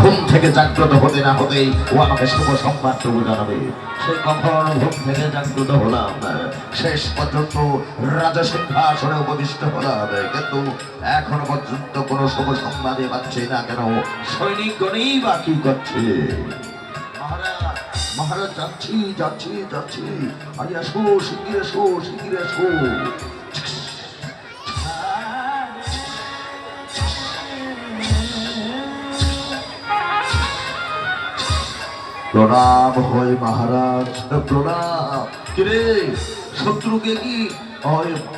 ঘুম থেকে জাগ্রত হতে না হতেই ও আমাকে শুভ সংবাদ সংবাদটুকু জানাবে। সে কখন ঘুম থেকে জাগ্রত হলাম? শেষ পর্যন্ত রাজা সিংহাসনে উপবিষ্ট হলাম। কিন্তু এখনও পর্যন্ত কোনো শুভ সংবাদে পাচ্ছি না কেন? সৈনিকগণই বা কি করছে? মহারাজ যাচ্ছি যাচ্ছি যাচ্ছি। আরে আসো, শিগগির এসো শিগগির এসো প্রণাম হই মহারাজ, প্রণাম। কিরে, শত্রুকে কি?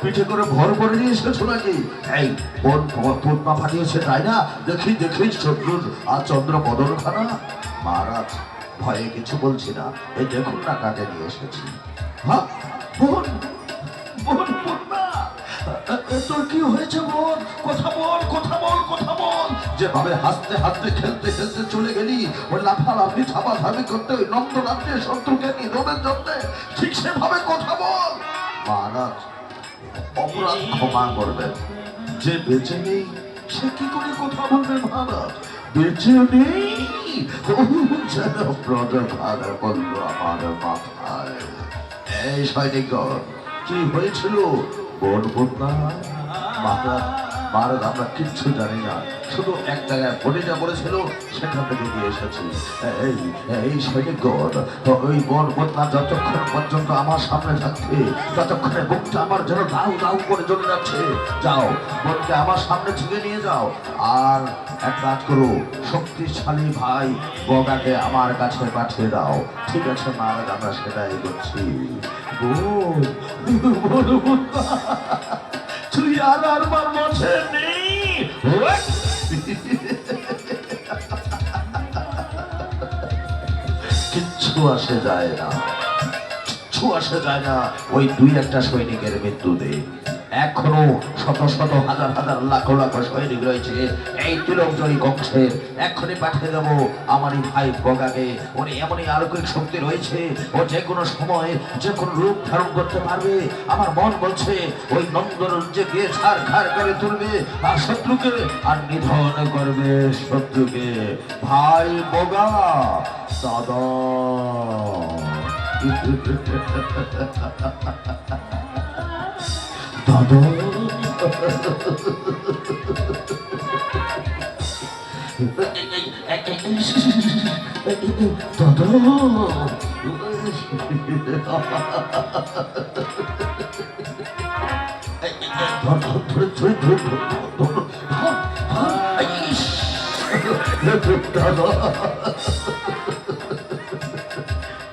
পিঠে করে ভর করে নিয়ে এসেছ নাকি? এই, কোন পদ্মা ফাটিয়েছে, তাই না? দেখি দেখি শত্রুর আর চন্দ্র বদল খানা মহারাজ, ভয়ে কিছু বলছি না। এই দেখুন না কাকে নিয়ে এসেছি। হ্যাঁ তোর কি হয়েছে, বোন? কথা বল কথা বল, কথা যেভাবে হাসতে হাসতে, খেলতে খেলতে চলে গেলি, ওই লাফালাফি, ঝাপাঝাপি করতে ওই নন্দ রাজ্যে শত্রুকে নিধনের জন্য ঠিক সেভাবে কথা বল। মহারাজ, অপরাধ ক্ষমা করবেন যে বেঁচে নেই, সে কি করে কথা বলবে মহারাজ? বেঁচে নেই? ও যেন প্রজভার বলল আমার মাথায়। এই কি হয়েছিল? বোন বন্যা মহারাজ মহারাজ আমরা কিচ্ছু জানি না শুধু এক জায়গায় বনিটা পড়েছিল সেখান থেকে দিয়ে এসেছি এই এই সৈনিকগণ ওই বন বন্যা যতক্ষণ পর্যন্ত আমার সামনে থাকবে ততক্ষণে বুকটা আমার যেন দাউ দাউ করে জ্বলে যাচ্ছে যাও বোনকে আমার সামনে থেকে নিয়ে যাও আর এক কাজ করো শক্তিশালী ভাই বগাকে আমার কাছে পাঠিয়ে দাও ঠিক আছে মহারাজ আমরা সেটাই করছি বোন আর আর আসে যায় না। কিচ্ছু আসে যায় না। ওই দুই একটা সৈনিকের মৃত্যুতে। এখনও শত শত হাজার হাজার লাখো লাখ সৈনিক রয়েছে। এই তিলকজয়ী কক্ষের এক্ষুনি পাঠিয়ে দেবো আমারই ভাই বগাকে। উনি এমনই আলৌকিক শক্তি রয়েছে, ও যে কোনো সময় যে কোনো রূপ ধারণ করতে পারবে। আমার মন বলছে, ওই নন্দরঞ্জে গিয়ে ছাড় খাড় করে তুলবে, আর শত্রুকে, আর নিধন করবে শত্রুকে। ভাই বগা, দাদা।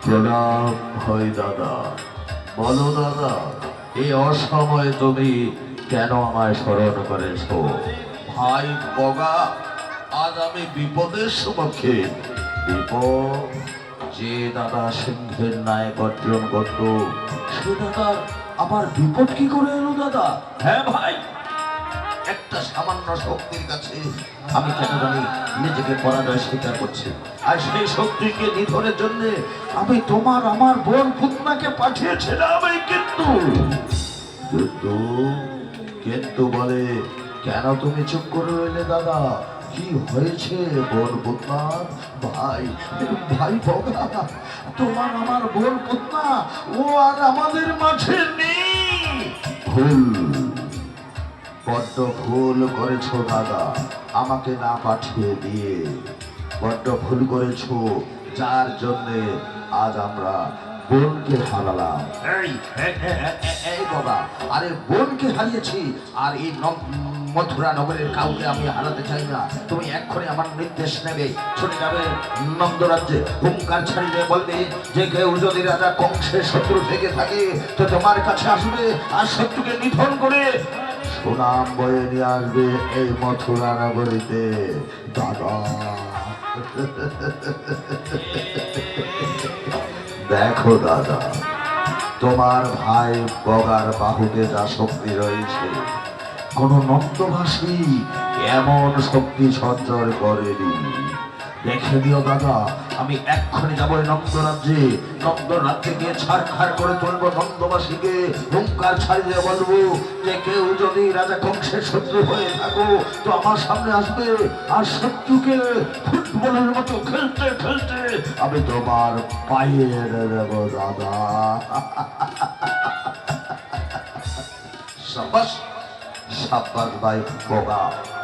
প্রণাম হয় দাদা। বলো দাদা। এই অসময়ে তুমি কেন আমায় স্মরণ করেছ? ভাই বগা, আজ আমি বিপদের সমক্ষে বিপদ যে দাদা সিংহের নায়ক অর্জন করত সে দাদা আবার বিপদ কি করে এলো দাদা? হ্যাঁ ভাই একটা সামান্য শক্তির কাছে আমি কেন জানি নিজেকে পরাজয় স্বীকার করছি। আর সেই শক্তিকে নিধনের জন্য আমি তোমার, আমার বোন পুতনাকে পাঠিয়েছিলাম এই কিন্তু কিন্তু কিন্তু বলে, কেন তুমি চুপ করে রইলে দাদা? কি হয়েছে বোন পুতনা? ভাই ভাই বগা, তোমার আমার বোন পুতনা, ও আর আমাদের মাঝে নেই। ভুল। বড্ড ভুল করেছ, দাদা। আমাকে না পাঠিয়ে দিয়ে। বড্ড ভুল করেছ। যার জন্যে আজ আমরা বোনকে হারালাম। বাবা। আরে, বোনকে হারিয়েছি। আর এই মথুরা নগরের কাউকে আমি হারাতে চাই না। তুমি এক্ষণে আমার নির্দেশ নেবে। ছুটে যাবে নন্দরাজ্যে হুঙ্কার ছাড়িয়ে বলবে যে কেউ যদি রাজা কংসের শত্রু থেকে থাকে, তো তোমার কাছে আসবে। আর শত্রুকে নিধন করে সুনাম বয়ে নিয়ে আসবে এই মথুরা নগরীতে দাদা। দেখো দাদা, তোমার ভাই বগার বাহুতে যা শক্তি রয়েছে, কোন নক্তভাষী এমন শক্তি সঞ্চয় করেনি। দেখে দিও দাদা, আমি এক্ষুনি যাব নন্দরাজ্যে। নন্দরাজ্যে গিয়ে ছাড় খাড় করে তুলবো নন্দবাসীকে হুঙ্কার ছাড়িয়ে বলব যে কেউ যদি রাজা কংসের শত্রু হয়ে থাকো, তো আমার সামনে আসবে। আর শত্রুকে ফুটবলের মতো খেলতে খেলতে আমি তোমার পায়ে দেব দাদা। সাবাস সাব্বাস ভাই, বোকা।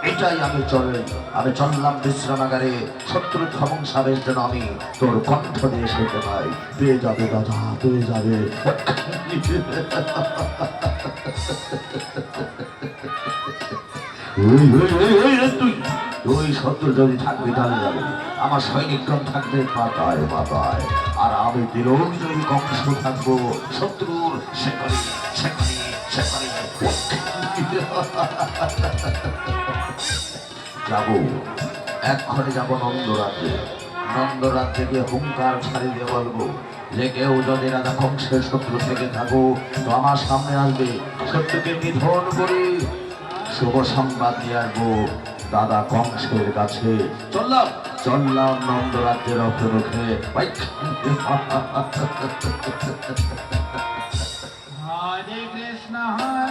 এটাই আমি চলে, আমি চললাম বিশ্রামাগারে, শত্রু ধ্বংসাবের জন্য আমি তোর কণ্ঠ দিয়ে শুনতে পাই। পেয়ে যাবে দাদা পেয়ে যাবে। তুই শত্রু যদি থাকবি তাহলে যাবে। আমার সৈনিকগণ থাকবে, পাতায় পাতায়। আর আমি বিরোধী কংস থাকব, শত্রুর সেখানে সেখানে সেখানে যাব এক্ষণে যাব নন্দরাজ্যে নন্দরাজ্যে গিয়ে হুঙ্কার ছাড়ি দিয়ে বলব যে কেউ যদি রাজা কংসের শত্রু থেকে থাকো, তো আমার সামনে আসবে। শত্রুকে নিধন করে। শুভ সংবাদ নিয়ে আসব দাদা কংসের কাছে। চললাম। চললাম নন্দরাজ্যের বাইক। হরে কৃষ্ণ, হরে